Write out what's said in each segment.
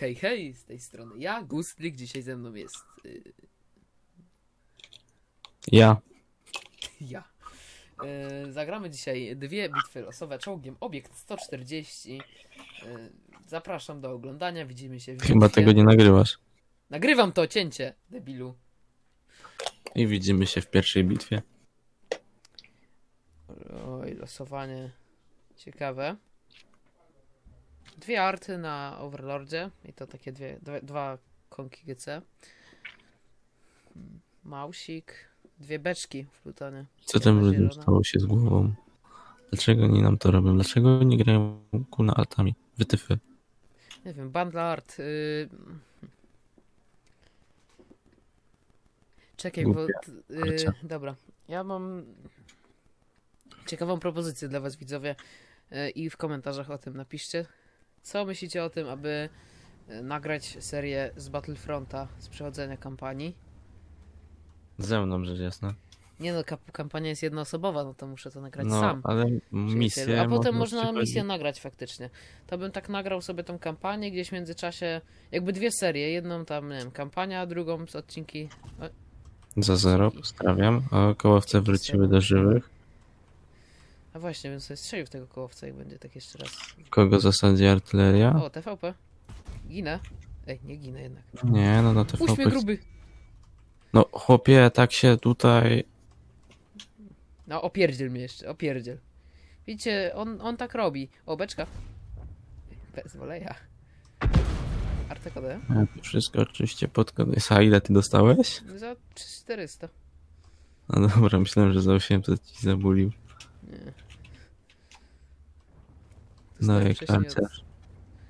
Hej, hej, z tej strony ja, Gustlik, dzisiaj ze mną jest y, Ja. ja. Y, zagramy dzisiaj dwie bitwy losowe czołgiem Obiekt 140. Y, zapraszam do oglądania, widzimy się w Chyba bitwie. tego nie nagrywasz. Nagrywam to cięcie, debilu. I widzimy się w pierwszej bitwie. Oj, losowanie ciekawe. Dwie arty na Overlordzie i to takie dwie, dwa, dwa konki GC. Mausik, dwie beczki w Plutonie. Co tym ludziom stało się z głową? Dlaczego oni nam to robią? Dlaczego nie grają kuna altami? Wytyfy. Nie wiem, bundle art. Y... Czekaj, bo. T- arcie. Y... Dobra. Ja mam ciekawą propozycję dla Was, widzowie. Y, I w komentarzach o tym napiszcie. Co myślicie o tym, aby y, nagrać serię z Battlefronta z przechodzenia kampanii? Ze mną rzecz jasna. Nie no, kampania jest jednoosobowa, no to muszę to nagrać No, sam. ale misję. A potem można misję nagrać faktycznie. To bym tak nagrał sobie tą kampanię gdzieś w międzyczasie, jakby dwie serie, jedną tam, nie wiem, kampania, a drugą z odcinki. Za zero, pozdrawiam. A kołowce wróciły do żywych. A właśnie, bym sobie strzelił w tego kołowca, jak będzie tak jeszcze raz. Kogo zasadzi artyleria? O, TVP. Ginę. Ej, nie ginę jednak. Nie, no na Puść mnie TVP. gruby. No chłopie, tak się tutaj... No, opierdziel mnie jeszcze, opierdziel. Widzicie, on, on tak robi. O, beczka. Bez woleja. Artekodę. Ja to wszystko oczywiście pod koniec. A ile ty dostałeś? Za 400. No dobra, myślałem, że za 800 ci zabulił. Nie. No jak wcześniej od- pancerz.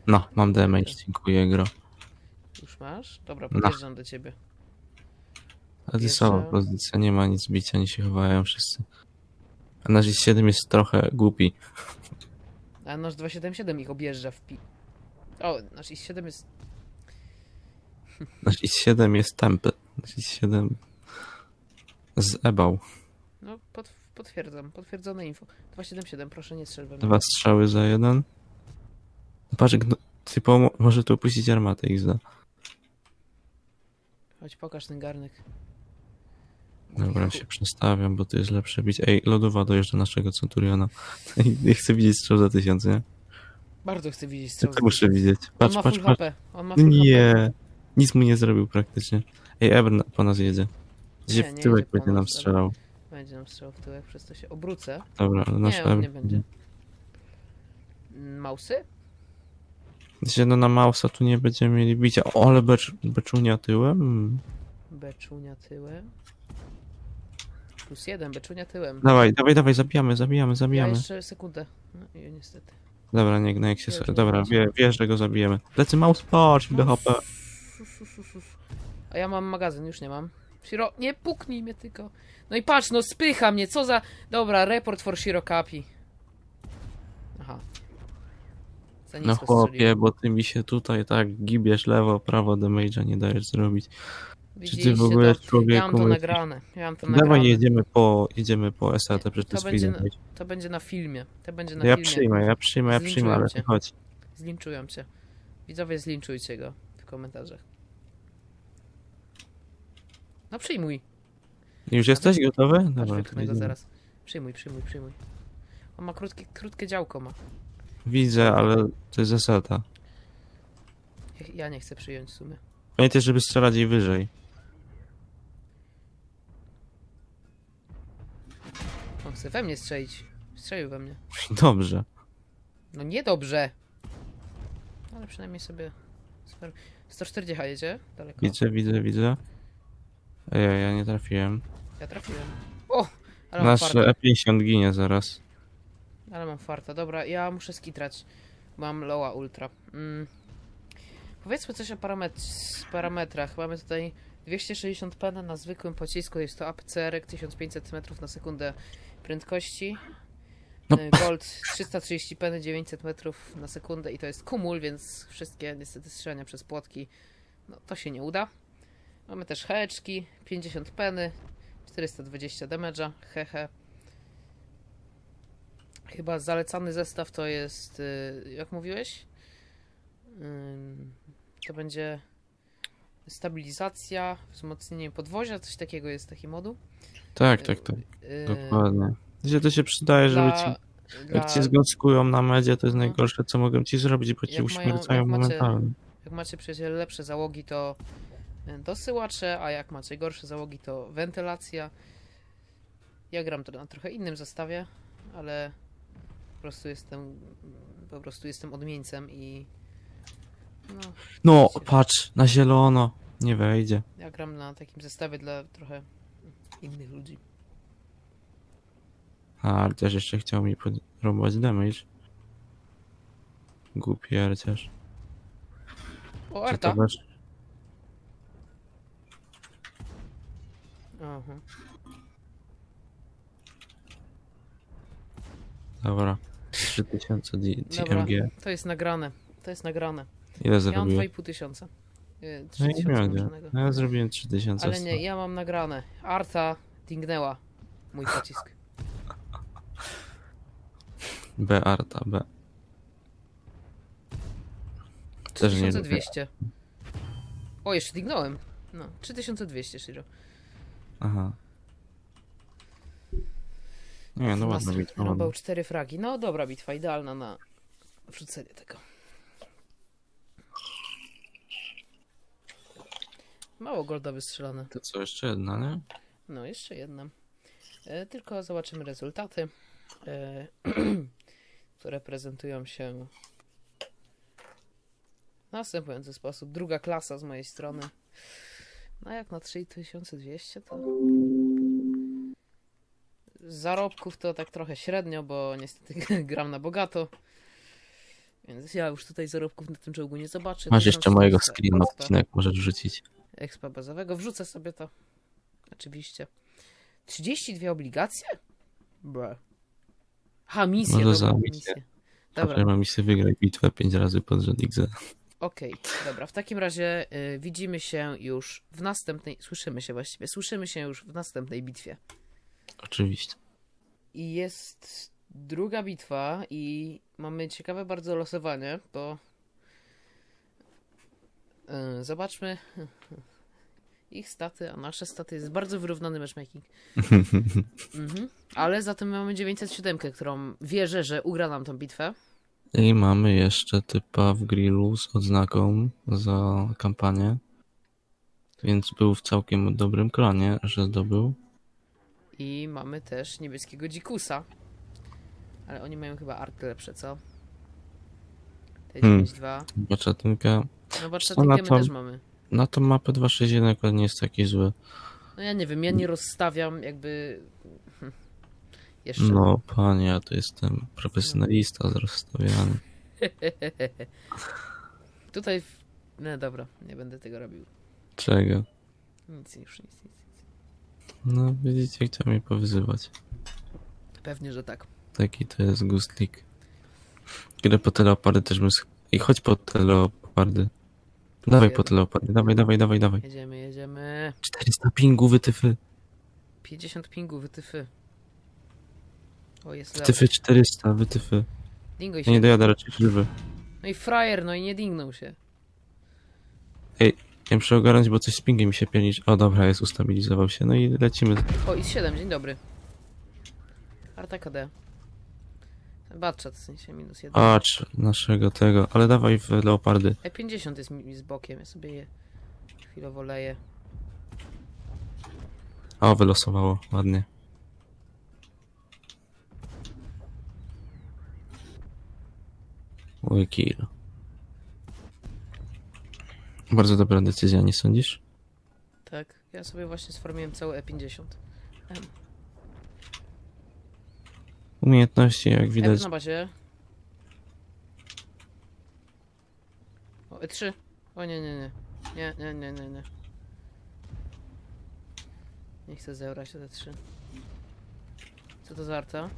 No, mam damage, dziękuję gro. Już masz? Dobra, No. podjeżdżam do ciebie. A ty Pierwsza- słaba pozycja, nie ma nic bicia, oni się chowają wszyscy. A nasz 7 jest trochę głupi. A nasz 277 ich objeżdża w pi... O, nasz i7 jest... Nasz 7 jest tępy. Nasz 7 zebał. No, pot, potwierdzam. Potwierdzone info. 277, proszę nie strzel we mnie. Dwa strzały za jeden. Patrz, gno... typo może tu opuścić armatę ich. Chodź, pokaż ten garnek. Dobra, się przestawiam, bo to jest lepsze bić. Ej, lodowa dojeżdża naszego Centuriona. Ej, nie chcę widzieć strzał za tysiąc, nie? Bardzo chcę widzieć Ja strzał. to muszę widzieć. On Patrz, ma patrz, full patrz. HP. On ma full HP. Nie, nic mu nie zrobił praktycznie. Ej, Eber na- po nas jedzie. Gdzie Nie, w tyłek jedzie po będzie nas, nam strzelał. Będzie nam strzał w tyłek, przez to się obrócę. Dobra, nasz Nie, on nie będzie. Mausy? Znaczy, no na Mausa tu nie będziemy mieli bicia. O, ale becz, beczunia tyłem. Beczunia tyłem. Plus jeden, beczunia tyłem. Dawaj, dawaj, dawaj, zabijamy, zabijamy, Ja zabijamy. jeszcze sekundę. No i niestety. Dobra, nie się Już sobie. nie Dobra, wie, wiesz, że go zabijemy. Lecy Maus, patrz, do HP. A ja mam magazyn, już nie mam. Shiro, nie puknij mnie tylko. No i patrz, no spycha mnie, co za... Dobra, report for Shiro Kapi. Aha. Za No nisko chłopie, strzeliłem. bo ty mi się tutaj tak gibiesz lewo, prawo damage'a nie dajesz zrobić. Widzieliście ty w ogóle, to? Ja człowieku, mam to nagrane. Ja mam to nagrane. Dawaj, jedziemy po, jedziemy po SAT, przecież to To będzie speedem. To będzie na filmie. To będzie na Ja filmie. przyjmę, ja przyjmę, ja przyjmę, ale Zlinczują ty chodź. Zlinczują cię. Widzowie, zlinczujcie go w komentarzach. No przyjmuj. Już jesteś gotowy? Dobra, to wypchnę go zaraz. Przyjmuj, przyjmuj, przyjmuj. On ma krótkie, krótkie działko ma. Widzę, ale to jest zasada. Ja- Ja nie chcę przyjąć w sumie. Pamiętaj, żeby strzelać jej wyżej. On chce we mnie strzelić. Strzelił we mnie. Dobrze. No niedobrze. Ale przynajmniej sobie... Super. 140 jedzie? Daleko. Widzę, widzę, widzę. Ej, ja nie trafiłem. Ja trafiłem. O! Ale mam Nasz farta. E50 ginie zaraz. Ale mam farta. Dobra, ja muszę skitrać. Mam loa ultra. Mm. Powiedzmy coś o paramet- parametrach. Mamy tutaj 260 pen na zwykłym pocisku. Jest to APCR 1500 metrów na sekundę prędkości. No. Y, Gold 330 pen 900 metrów na sekundę i to jest kumul, więc wszystkie niestety strzelania przez płotki no to się nie uda. Mamy też heczki 50 peny 420 damage'a, hehe. Chyba zalecany zestaw to jest, y, jak mówiłeś? To będzie stabilizacja, wzmocnienie podwozia, coś takiego jest taki moduł. Tak, tak, tak. Yy, Dokładnie. Gdzie to się przydaje, żeby ci, dla, jak ci dla- zgockują na medzie, to jest No. najgorsze, co mogą ci zrobić, bo ci Jak mają- uśmiercają macie- momentalnie. Jak macie przecież lepsze załogi, to dosyłacze, a jak macie gorsze załogi, to wentylacja. Ja gram to na trochę innym zestawie, ale po prostu jestem po prostu jestem odmieńcem i no, No, patrz, na zielono. Nie wejdzie. ja gram na takim zestawie dla trochę innych ludzi. A, Arciarz jeszcze chciał mi podrobić damage. Głupi Arciarz. O, Arta! Ciekawe, Aha. Dobra. 3000 D- Dobra. DMG. To jest nagrane. To jest nagrane. Ile Ja mam zrobiłem? 2,5 tysiąca. Yy, No i 3000 nie łącznego. No ja zrobiłem 3000. Ale nie, ja mam nagrane. Arta dingnęła mój pocisk. B Arta, B. Też nie lubię. 3200. O, jeszcze dignąłem. No, 3200, Shiro. Aha. Nie, no ładna bitwa. Ładna. 4 fragi. No dobra bitwa, idealna na wrzucenie tego. Mało golda wystrzelane. To co, jeszcze jedna, nie? No, jeszcze jedna. E, tylko zobaczymy rezultaty, e, które prezentują się w następujący sposób. Druga klasa z mojej strony. No jak na 3200 to... Zarobków to tak trochę średnio, bo niestety gram na bogato. Więc ja już tutaj zarobków na tym czołgu nie zobaczę. Masz jeszcze mojego 1400 screena odcinek, możesz wrzucić. expa bazowego. Wrzucę sobie to. Oczywiście. 32 obligacje? Bro. Ha, misję, Może dobra, za misję. misję. Dobra, Dobra. mam misję wygrać bitwę 5 razy pod rząd XZ. Okej, dobra. W takim razie y, widzimy się już w następnej, słyszymy się właściwie, słyszymy się już w następnej bitwie. Oczywiście. I jest druga bitwa i mamy ciekawe bardzo losowanie, bo y, zobaczmy ich staty, a nasze staty jest bardzo wyrównany matchmaking. Mhm. Ale za tym mamy 907, którą wierzę, że ugra nam tą bitwę. I mamy jeszcze typa w grillu z odznaką za kampanię. Więc był w całkiem dobrym klonie, że zdobył. I mamy też niebieskiego dzikusa. Ale oni mają chyba arty lepsze, co? Te Hmm. 9-2. Baczatinka. No bo Co my też mamy. Na tą mapę 261 akurat nie jest taki zły. No ja nie wiem, ja nie rozstawiam jakby... Jeszcze. No panie, ja to jestem profesjonalista z rozstawiania. Tutaj... W... No dobra, nie będę tego robił. Czego? Nic, już nic, nic. nic. No widzicie, chciał mnie powyzywać. Pewnie, że tak. Taki to jest gustlik. Grę po te leopardy też bym... sch- I chodź po te leopardy. Dawaj po te leopardy, dawaj, dawaj, dawaj, dawaj. Jedziemy, jedziemy. 400 pingu, wytyfy. 50 pingu, wytyfy. O, jest. Wytyfy 400, wytyfy. Dingo Ja się. nie dojadę raczej żywy. No i frajer, no i nie dingnął się. Ja muszę ogarnąć, bo coś z pingiem mi się pienić. O dobra, jest, ustabilizował się. No i lecimy. O, i 7, dzień dobry. Arta KD. Batchat, w sensie minus 1. Patrz, naszego tego. Ale dawaj w leopardy. E50 jest mi z bokiem, ja sobie je chwilowo leję. O, wylosowało, ładnie. Kill. Bardzo dobra decyzja, nie sądzisz? Tak, ja sobie właśnie sformiłem cały E50. Em, Umiejętności, jak widać. na bazie. O, E3. O nie, nie, nie. Nie, nie, nie, nie, nie. Nie chcę zebrać te 3. Co to za arta?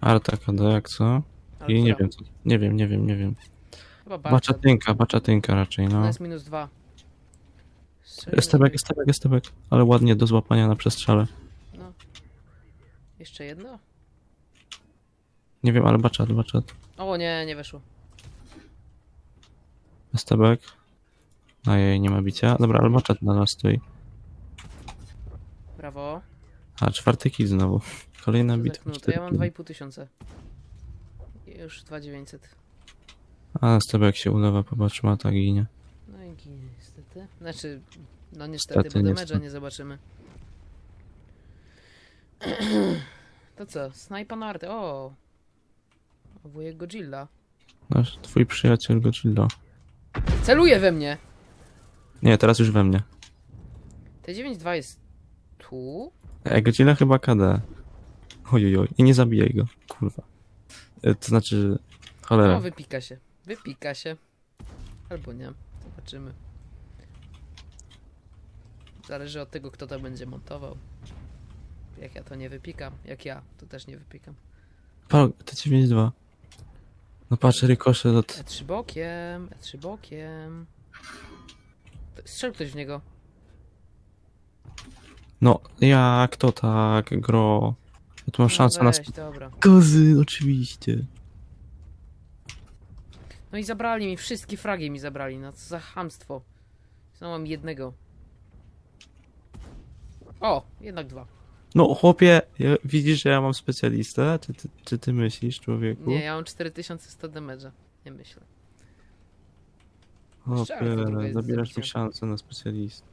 Arta KD, jak co? Ale I nie wiem, co- nie wiem, nie wiem, nie wiem. Chyba Batchat. Baczatynka, baczatynka raczej, Ona no. jest minus 2. Estebek, estebek, estebek. Ale ładnie do złapania na przestrzale. No. Jeszcze jedno? Nie wiem, ale baczat, baczat. O nie, nie weszło. Estebek. A jej, nie ma bicia. Dobra, albo czat na nas stoi. Brawo. A, czwarty kill znowu. Kolejna Co za bitwa. knut. cztery Ja mam killy. 2,5 tysiąca. Już 2900. A, z tobie jak się ulewa, popatrz, ma tak ginie. No i ginie niestety. Znaczy, no niestety, Niestety, bo damage'a niestety. nie zobaczymy. To co? Snajpa na artę. O! Wujek Godzilla. Nasz, twój przyjaciel Godzilla. Celuje we mnie! Nie, teraz już we mnie. T92 jest tu? Ej, Godzilla chyba KD. Ojojoj. I nie zabijaj go. Kurwa. E, To znaczy... Cholera. No, wypika się. Wypika się. Albo nie. Zobaczymy. Zależy od tego, kto to będzie montował. Jak ja to nie wypikam. Jak ja, to też nie wypikam. Pa, T92. No patrz, rykosze od... E3 bokiem, E3 bokiem. Strzel ktoś w niego. No, jak to tak, gro? Ja tu mam szansę na... weź, dobra. Kozy, oczywiście. No i zabrali mi, wszystkie fragi mi zabrali, no co za chamstwo. Znowu mam jednego. O, jednak dwa. No, chłopie, ja, widzisz, że ja mam specjalistę? Czy ty, czy ty myślisz, człowieku? Nie, ja mam 4100 damage'a. Nie myślę. Chłopie, drugie jest zabierasz mi szansę na specjalistę.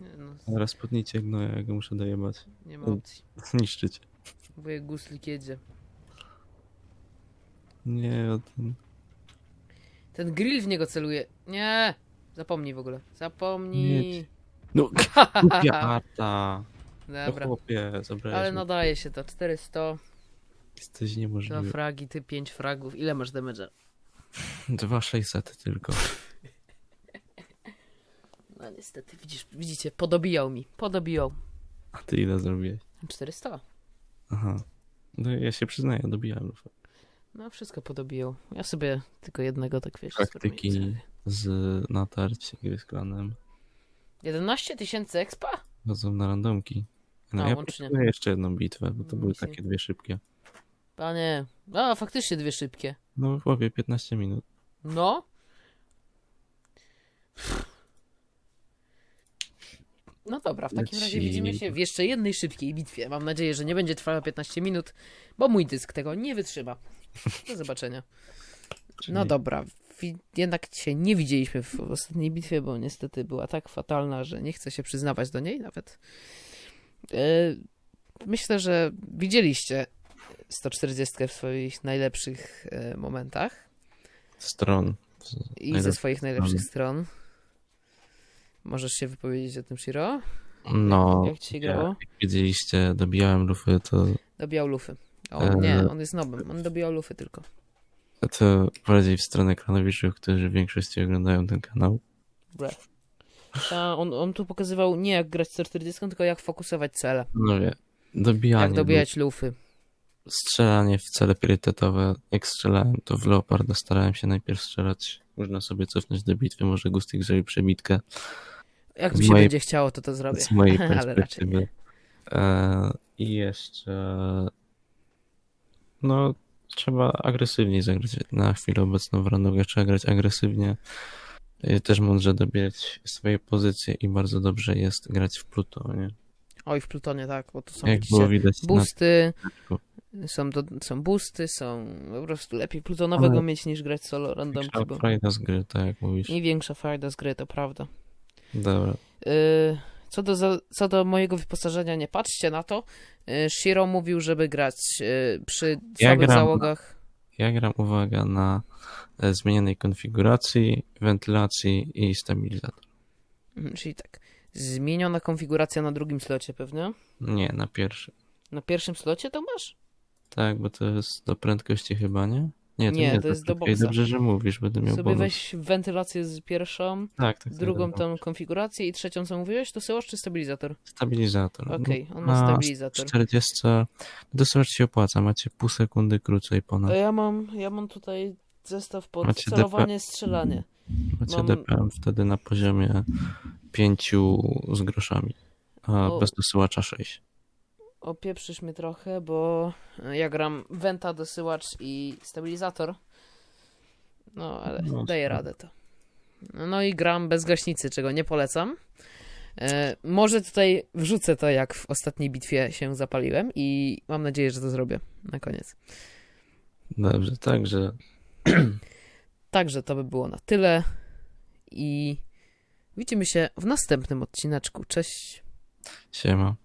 Nie, no, Zaraz podnijcie gnoja, ja go muszę dojebać. nie ma opcji. Zniszczyć. Wujek guslik jedzie. Nie, o tym... Ten grill w niego celuje. Nie! Zapomnij w ogóle. Zapomnij. No, głupia arta. No Dobra. chłopie, zabrałeś Ale mi. nadaje się to. 400, Jesteś dwa niemożliwy. fragi, ty 5 fragów. Ile masz damage'a? 2600 tylko. No niestety, widzisz, widzicie, podobijał mi. Podobijał. A ty ile zrobiłeś? 400. Aha. No ja się przyznaję, dobijałem. lufę. No wszystko podobijał. Ja sobie tylko jednego tak wiesz. Praktyki z natarć gry z klanem. 11 tysięcy expa? Chodzą na randomki. No A, ja łącznie. jeszcze jedną bitwę, bo to były Łącznie. takie dwie szybkie. Panie. A, faktycznie dwie szybkie. No chłopie, 15 minut. No. No dobra, w takim razie widzimy się w jeszcze jednej szybkiej bitwie. Mam nadzieję, że nie będzie trwała 15 minut, bo mój dysk tego nie wytrzyma. Do zobaczenia. No dobra, jednak się nie widzieliśmy w ostatniej bitwie, bo niestety była tak fatalna, że nie chcę się przyznawać do niej nawet. E, Myślę, że widzieliście 140 w swoich najlepszych e, momentach Stron. I ze swoich najlepszych stron. Możesz się wypowiedzieć o tym, Shiro? No, Jak ci się grało? jak widzieliście, dobijałem lufy, to, Dobijał lufy. O, E, nie, on jest nobem. On dobijał lufy tylko. to bardziej w stronę klanowiczów, którzy w większości oglądają ten kanał. Bre. A on, on tu pokazywał nie jak grać 140, tylko jak fokusować cele. No wie, dobijanie, Jak dobijać lufy. strzelanie w cele priorytetowe. Jak strzelałem, to w Leoparda starałem się najpierw strzelać. Można sobie cofnąć do bitwy, może Gustik zrobi przebitkę. Jak mi się mojej- będzie chciało, to to zrobię. Z mojej Ale raczej nie. perspektywy. E, I jeszcze. No, trzeba agresywniej zagrać. Na chwilę obecną w randowie trzeba grać agresywnie. E, Też mądrze dobierać swoje pozycje i bardzo dobrze jest grać w Plutonie. Oj, w Plutonie, tak, bo tu są, Jak widzicie, było widać na boosty, początku. są, do, są boosty, są po prostu lepiej plutonowego Ale- mieć niż grać solo randomki, bo frajda z gry, tak jak mówisz. i większa frajda z gry, to prawda. Dobra. Yy, co, do, za- co do mojego wyposażenia, nie patrzcie na to. Yy, Shiro mówił, żeby grać yy, przy Ja słabych załogach. Ja gram, uwaga, na e, zmienionej konfiguracji, wentylacji i stabilizator. Mhm, Czyli tak, zmieniona konfiguracja na drugim slocie pewnie. Nie, na pierwszy. Na pierwszym slocie to masz? Tak, bo to jest do prędkości chyba, nie? Nie, to Nie, nie, to jest do boksa. Dobrze, że mówisz, będę miał Sobie bonus. weź wentylację z pierwszą, Tak, tak. tak, drugą dobra. tą konfigurację i trzecią co mówiłeś, to syłasz czy stabilizator? Stabilizator. Okej, No, on ma stabilizator. 40 dosyć się opłaca, macie pół sekundy krócej ponad. Ja mam, ja mam tutaj zestaw pod Macie celowanie, strzelanie. Macie mam- DPM wtedy na poziomie 5 z groszami, a O. bez dosyłacza 6. Opieprzysz mnie trochę, bo ja gram Venta, dosyłacz i stabilizator. No, ale No, daję spoko. radę to. No i gram bez gaśnicy, czego nie polecam. E, może tutaj wrzucę to, jak w ostatniej bitwie się zapaliłem i mam nadzieję, że to zrobię na koniec. Dobrze, także Także to by było na tyle i widzimy się w następnym odcineczku. Cześć! siema.